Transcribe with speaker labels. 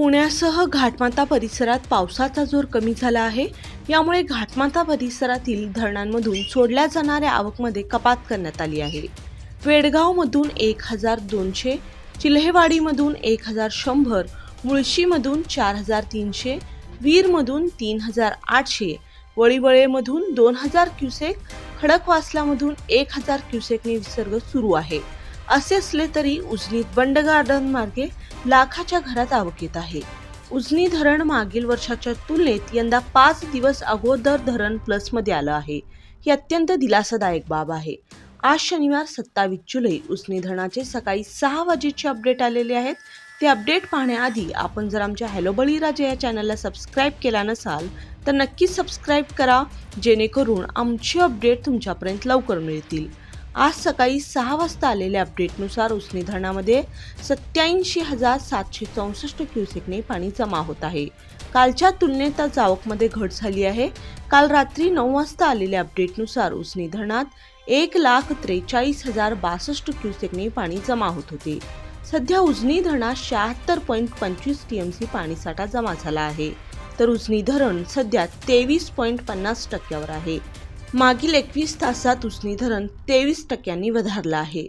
Speaker 1: पुण्यासह घाटमाता परिसरात पावसाचा जोर कमी झाला आहे. यामुळे घाटमाता परिसरातील धरणांमधून सोडल्या जाणाऱ्या आवकमध्ये कपात करण्यात आली आहे. वेडगावमधून एक हजार दोनशे चिल्हेवाडीमधून एक हजार शंभर मुळशीमधून चार हजार तीनशे वीरमधून तीन हजार आठशे वळीवळेमधून दोन हजार क्युसेक खडकवासलामधून एक हजार क्युसेकने विसर्ग सुरू आहे. असे असले तरी उजनीत बंड गार्डन मार्गे लाखाच्या घरात आवक येत आहे. उजनी धरण मागील वर्षाच्या तुलनेत यंदा पाच दिवस अगोदर धरण प्लसमध्ये आलं आहे. ही अत्यंत दिलासादायक बाब आहे. आज शनिवार सत्तावीस जुलै उजनी धरणाचे सकाळी सहा वाजेचे अपडेट आलेले आहेत. ते अपडेट पाहण्याआधी आपण जर आमच्या हॅलो बळीराजा या चॅनलला सबस्क्राईब केला नसाल तर नक्कीच सबस्क्राईब करा जेणेकरून आमचे अपडेट तुमच्यापर्यंत लवकर मिळतील. आज सकाळी सहा वाजता आलेल्या अपडेटनुसार उसनी धरणामध्ये सत्याऐंशी हजार सातशे चौसष्ट क्युसेकने पाणी जमा होत आहे. कालच्या तुलनेत आज आवकमध्ये घट झाली आहे. काल रात्री नऊ वाजता आलेल्या अपडेटनुसार उसनी धरणात एक लाख त्रेचाळीस हजार बासष्ट क्युसेकने पाणी जमा होत होते. सध्या उजनी धरणात शहात्तर पॉईंट पंचवीस टी एम सी पाणीसाठा जमा झाला आहे. तर उजनी धरण सध्या तेवीस पॉईंट पन्नास टक्क्यावर आहे. मागील एकवीस तासात उसनी धरण तेवीस टक्क्यांनी वधारलं आहे.